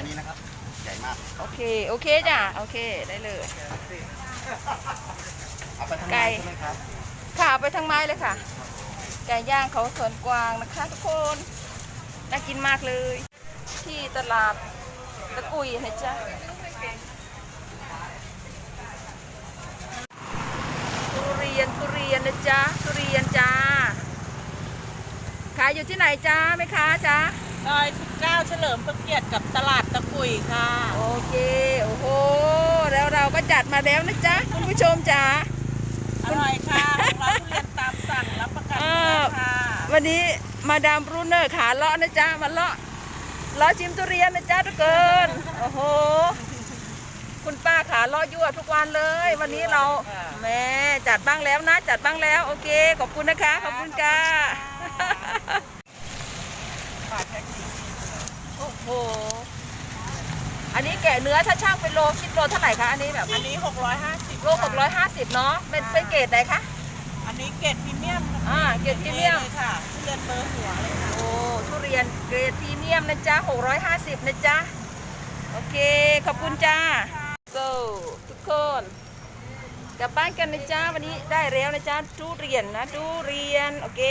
อันนี้นะครับ ใหญ่มาก โอเค โอเคจ้ะ โอเค ได้เลย เอาไปทางไก่ไก่ใช่ไหมครับ ค่ะเอาไปทั้งไม้เลยค่ะ ไก่ย่างเขาสวนกวางนะคะทุกคน น่ากินมากเลย ที่ตลาดตะกุยนะจ๊ะ ทุเรียนทุเรียนนะจ๊ะ ทุเรียนจ้า ขายอยู่ที่ไหนจ้าแม่ค้าจ้า ซอย 19 เฉลิมพระเกียรติกับตลาดตะกุยค่ะ โอเค โอ้โห แล้วเราก็จัดมาแล้วนะจ๊ะ คุณผู้ชมจ้าอร่อยค่ะร้านทุเรียนตามสั่งรับประกันเนื้อค่ะวันนี้มาดามบรูเนอร์ขาเลาะนะจ๊ะ มาเลาะเลาะชิมทุเรียนนะจ๊ะทุกคน โอ้โห คุณป้าขาเลาะยั่วทุกวันเลย วันนี้เราแหม่จัดบ้างแล้วนะ จัดบ้างแล้ว โอเค ขอบคุณนะคะ ขอบคุณค่ะโอ้โห อันนี้แกะเนื้อถ้าช่างเป็นโลคิดโลเท่าไหร่คะอันนี้แบบอันนี้ 650โลหกร้อยห้าสิบเนาะเป็นเป็นเกรดไหนคะ อันนี้เกรดพรีเมียมอ่าเกรดพรีเมียมเลยค่ะทุเรียนเบอร์หัวเลยค่ะ โอ้ทุเรียนเกรดพรีเมียมนะจ๊ะ650นะจ๊ะ โอเค ขอบคุณจ้า so ทุกคนกลับบ้านกันนะจ๊ะวันนี้ได้แล้วนะจ๊ะทุเรียนนะทุเรียน โอเค